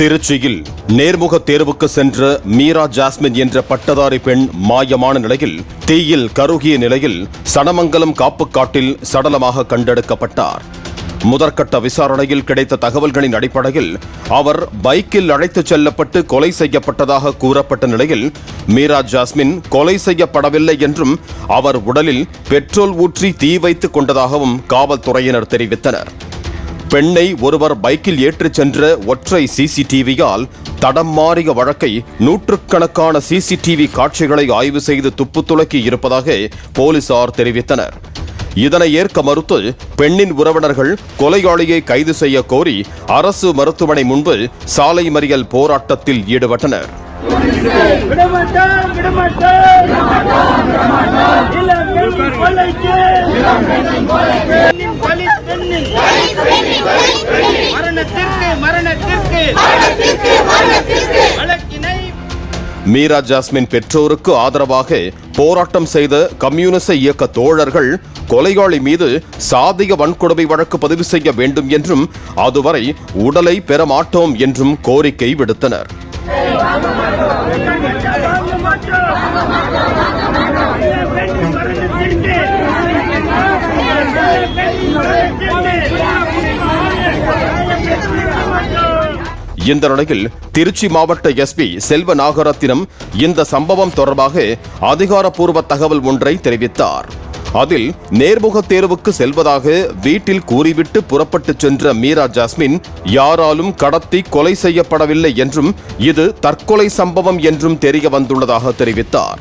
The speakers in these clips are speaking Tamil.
திருச்சியில் நேர்முக தேர்வுக்கு சென்ற மீரா ஜாஸ்மின் என்ற பட்டதாரி பெண் மாயமான நிலையில் தீயில் கருகிய நிலையில் சனமங்கலம் காப்புக்காட்டில் சடலமாக கண்டெடுக்கப்பட்டார். முதற்கட்ட விசாரணையில் கிடைத்த தகவல்களின் அடிப்படையில் அவர் பைக்கில் அழைத்துச் செல்லப்பட்டு கொலை செய்யப்பட்டதாக கூறப்பட்ட நிலையில் மீரா ஜாஸ்மின் கொலை செய்யப்படவில்லை என்றும் அவர் உடலில் பெட்ரோல் ஊற்றி தீ வைத்துக் கொண்டதாகவும் காவல்துறையினர் தெரிவித்தனர். பெண்ணை ஒருவர் பைக்கில் ஏற்றிச் சென்ற ஒற்றை சிசிடிவியால் தடம் மாறிய வழக்கை நூற்றுக்கணக்கான சிசிடிவி காட்சிகளை ஆய்வு செய்து துப்பு துளக்கி இருப்பதாக போலீசார் தெரிவித்தனர். இதனை ஏற்க மறுத்து பெண்ணின் உறவினர்கள் கொலையாளியை கைது செய்ய கோரி அரசு மருத்துவமனை முன்பு சாலை மறியல் போராட்டத்தில் ஈடுபட்டனர். பெண்ணின் மரணத்திற்கு மரணத்திற்கு வழக்கினை மீரா ஜாஸ்மின் பெற்றோருக்கு ஆதரவாக போராட்டம் செய்த கம்யூனிச இயக்க தோழர்கள் கொலையாளி மீது சாதிக வன்கொடுமை வழக்கு பதிவு செய்ய வேண்டும் என்றும் அதுவரை உடலை பெற மாட்டோம் என்றும் கோரிக்கை விடுத்தனர் வாங்க மாட்டோம் இளம்பெண் மரணத்திற்கு பெண்ணின் மரணத்திற்கு இந்த நிலையில் திருச்சி மாவட்ட எஸ்பி செல்வ நாகரத்தினம் இந்த சம்பவம் தொடர்பாக அதிகாரப்பூர்வ தகவல் ஒன்றை தெரிவித்தார். அதில் நேர்முக தேர்வுக்கு செல்வதாக வீட்டில் கூறிவிட்டு புறப்பட்டுச் சென்ற மீரா ஜாஸ்மின் யாராலும் கடத்தி கொலை செய்யப்படவில்லை என்றும் இது தற்கொலை சம்பவம் என்றும் தெரிய வந்துள்ளதாக தெரிவித்தார்.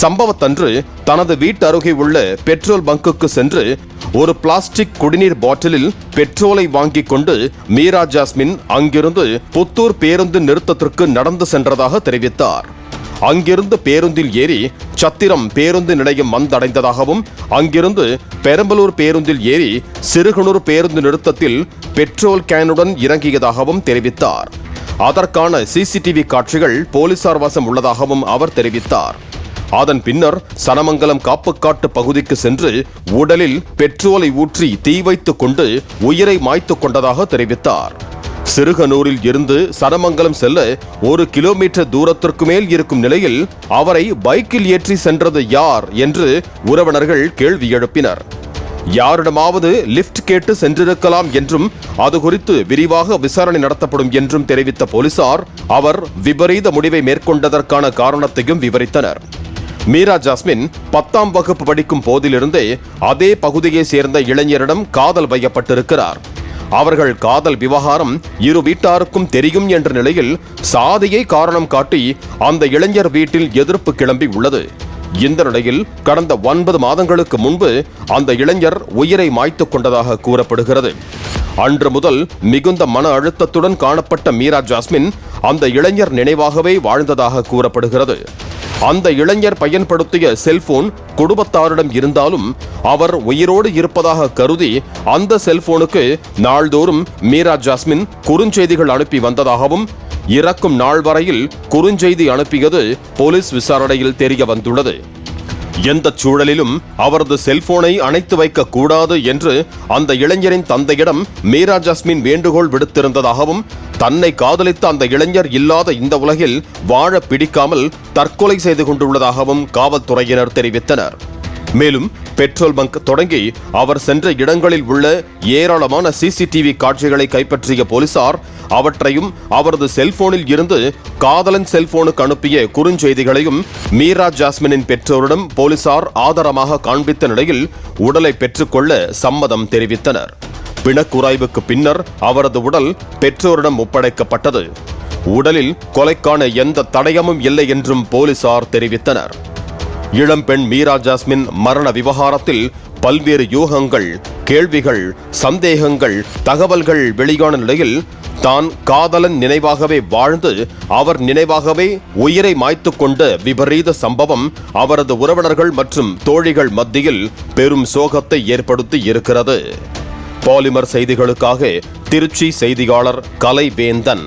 சம்பவத்தன்று தனது வீட்டு அருகே உள்ள பெட்ரோல் பங்குக்கு சென்று ஒரு பிளாஸ்டிக் குடிநீர் பாட்டிலில் பெட்ரோலை வாங்கிக் கொண்டு மீரா ஜாஸ்மின் அங்கிருந்து புத்தூர் பேருந்து நிறுத்தத்திற்கு நடந்து சென்றதாக தெரிவித்தார். அங்கிருந்து பேருந்தில் ஏறி சத்திரம் பேருந்து நிலையம் வந்தடைந்ததாகவும் அங்கிருந்து பெரம்பலூர் பேருந்தில் ஏறி சிறுகனூர் பேருந்து நிறுத்தத்தில் பெட்ரோல் கேனுடன் இறங்கியதாகவும் தெரிவித்தார். அதற்கான சிசிடிவி காட்சிகள் போலீசார் வசம் உள்ளதாகவும் அவர் தெரிவித்தார். அதன் பின்னர் சனமங்கலம் காப்புக்காட்டு பகுதிக்கு சென்று உடலில் பெட்ரோலை ஊற்றி தீ வைத்துக் கொண்டு உயிரை மாய்த்துக் கொண்டதாக தெரிவித்தார். சிறுகனூரில் இருந்து சனமங்கலம் செல்ல ஒரு கிலோமீட்டர் தூரத்திற்கு மேல் இருக்கும் நிலையில் அவரை பைக்கில் ஏற்றி சென்றது யார் என்று உறவினர்கள் கேள்வி எழுப்பினர். யாரிடமாவது லிஃப்ட் கேட்டு சென்றிருக்கலாம் என்றும் அது குறித்து விரிவாக விசாரணை நடத்தப்படும் என்றும் தெரிவித்த போலீசார் அவர் விபரீத முடிவை மேற்கொண்டதற்கான காரணத்தையும் விவரித்தனர். மீரா ஜாஸ்மின் பத்தாம் வகுப்பு படிக்கும் போதிலிருந்தே அதே பகுதியை சேர்ந்த இளைஞரிடம் காதல் வையப்பட்டிருக்கிறார் அவர்கள் காதல் விவகாரம் இரு வீட்டாருக்கும் தெரியும் என்ற நிலையில் சாதியை காரணம் காட்டி அந்த இளைஞர் வீட்டில் எதிர்ப்பு கிளம்பி உள்ளது. இந்த நிலையில் கடந்த ஒன்பது மாதங்களுக்கு முன்பு அந்த இளைஞர் உயிரை மாய்த்து கொண்டதாக கூறப்படுகிறது. அன்று முதல் மிகுந்த மன அழுத்தத்துடன் காணப்பட்ட மீரா ஜாஸ்மின் அந்த இளைஞர் நினைவாகவே வாழ்ந்ததாக கூறப்படுகிறது. அந்த இளைஞர் பயன்படுத்திய செல்போன் குடும்பத்தாரிடம் இருந்தாலும் அவர் உயிரோடு இருப்பதாக கருதி அந்த செல்போனுக்கு நாள்தோறும் மீரா ஜாஸ்மின் குறுஞ்செய்திகள் அனுப்பி வந்ததாகவும் இறக்கும் நாள் வரையில் குறுஞ்செய்தி அனுப்பியது போலீஸ் விசாரணையில் தெரிய வந்துள்ளது. எந்த சூழலிலும் அவரது செல்போனை அணைத்து வைக்க கூடாது என்று அந்த இளைஞரின் தந்தையிடம் மீரா ஜாஸ்மின் வேண்டுகோள் விடுத்திருந்ததாகவும் தன்னை காதலித்த அந்த இளைஞர் இல்லாத இந்த உலகில் வாழ பிடிக்காமல் தற்கொலை செய்து கொண்டுள்ளதாகவும் காவல்துறையினர் தெரிவித்தனர். மேலும் பெட்ரோல் பங்க் தொடங்கி அவர் சென்ற இடங்களில் உள்ள ஏராளமான சிசிடிவி காட்சிகளை கைப்பற்றிய போலீசார் அவற்றையும் அவரது செல்போனில் இருந்து காதலன் செல்போனுக்கு அனுப்பிய குறுஞ்செய்திகளையும் மீரா ஜாஸ்மினின் பெற்றோரிடம் போலீசார் ஆதாரமாக காண்பித்த நிலையில் உடலை பெற்றுக்கொள்ள சம்மதம் தெரிவித்தனர். பிணக்குராய்வுக்கு பின்னர் அவரது உடல் பெற்றோரிடம் ஒப்படைக்கப்பட்டது. உடலில் கொலைக்கான எந்த தடயமும் இல்லை என்றும் போலீசார் தெரிவித்தனர். இளம்பெண் மீரா ஜாஸ்மின் மரண விவகாரத்தில் பல்வேறு யூகங்கள் கேள்விகள் சந்தேகங்கள் தகவல்கள் வெளியான நிலையில் தான் காதலன் நினைவாகவே வாழ்ந்து அவர் நினைவாகவே உயிரை மாய்த்துக் கொண்ட விபரீத சம்பவம் அவரது உறவினர்கள் மற்றும் தோழிகள் மத்தியில் பெரும் சோகத்தை ஏற்படுத்தி இருக்கிறது. பாலிமர் செய்திகளுக்காக திருச்சி செய்தியாளர் கலைவேந்தன்.